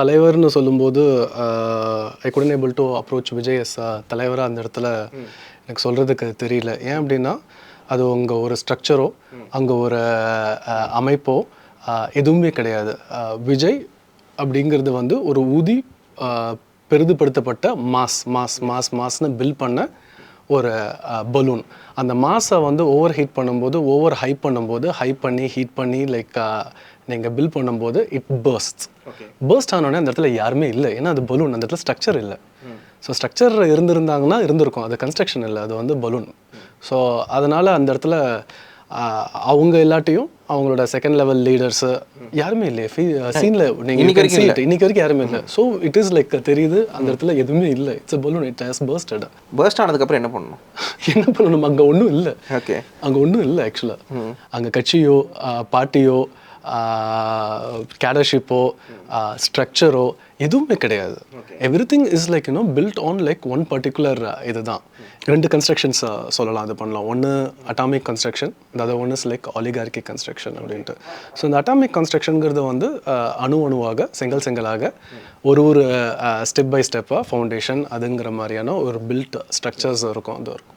தலைவர்னு சொல்லும்போது I couldn't able to approach Vijay as தலைவராக அந்த இடத்துல எனக்கு சொல்கிறதுக்கு தெரியல. ஏன் அப்படின்னா அது அங்கே ஒரு ஸ்ட்ரக்சரோ அங்கே ஒரு அமைப்போ எதுவுமே கிடையாது. விஜய் அப்படிங்கிறது வந்து ஒரு ஊதி பெரிதுபடுத்தப்பட்ட மாஸ் மாஸ் மாஸ் மாஸ்னு பில் பண்ண ஒரு பலூன் அந்த மாஸை வந்து ஓவர் ஹீட் பண்ணும்போது ஓவர் ஹைப் பண்ணும்போது ஹைப் பண்ணி ஹீட் பண்ணி லைக் நீங்கள் பில் பண்ணும்போது இட் பர்ஸ்ட் பர்ஸ்ட் ஆனோடனே அந்த இடத்துல யாருமே இல்லை. ஏன்னா அது பலூன் அந்த இடத்துல ஸ்ட்ரக்சர் இல்லை. ஸோ ஸ்ட்ரக்சர் இருந்திருந்தாங்கன்னா இருந்திருக்கும். அது கன்ஸ்ட்ரக்ஷன் இல்லை. அது வந்து பலூன் ஸோ அதனால் அந்த இடத்துல அவங்க எல்லாட்டையும் அவங்களோட செகண்ட் லெவல் லீடர்ஸு யாருமே இல்லையே. சீனில் நீங்கள் இன்னைக்கு வரைக்கும் இல்ல. இன்னைக்கு வரைக்கும் யாருமே இல்லை. ஸோ இட் இஸ் லைக் தெரியுது அந்த இடத்துல எதுவுமே இல்லை. It's balloon it has bursted burst ஆனதுக்கப்புறம் என்ன பண்ணணும்? என்ன பண்ணணும்? அங்கே ஒன்றும் இல்லை. ஓகே அங்கே ஒன்றும் இல்லை ஆக்சுவலாக அங்கே கட்சியோ பார்ட்டியோ கேடர்ஷிப்போ ஸ்ட்ரக்சரோ எதுவுமே கிடையாது everything is like you know built on like one particular இதுதான் ரெண்டு கன்ஸ்ட்ரக்ஷன்ஸ் சொல்லலாம் அது பண்ணலாம். ஒன்று அட்டாமிக் கன்ஸ்ட்ரக்ஷன் அதாவது ஒன்று இஸ் லைக் ஆலிகார்கி கன்ஸ்ட்ரக்ஷன் அப்படின்ட்டு. ஸோ இந்த அட்டாமிக் கன்ஸ்ட்ரக்ஷனுங்கிறது வந்து அணு அணுவாக செங்கல் செங்கலாக ஒரு ஒரு ஸ்டெப் பை ஸ்டெப்பாக ஃபவுண்டேஷன் அதுங்கிற மாதிரியான ஒரு பில்ட் ஸ்ட்ரக்சர்ஸ் இருக்கும் அது இருக்கும்.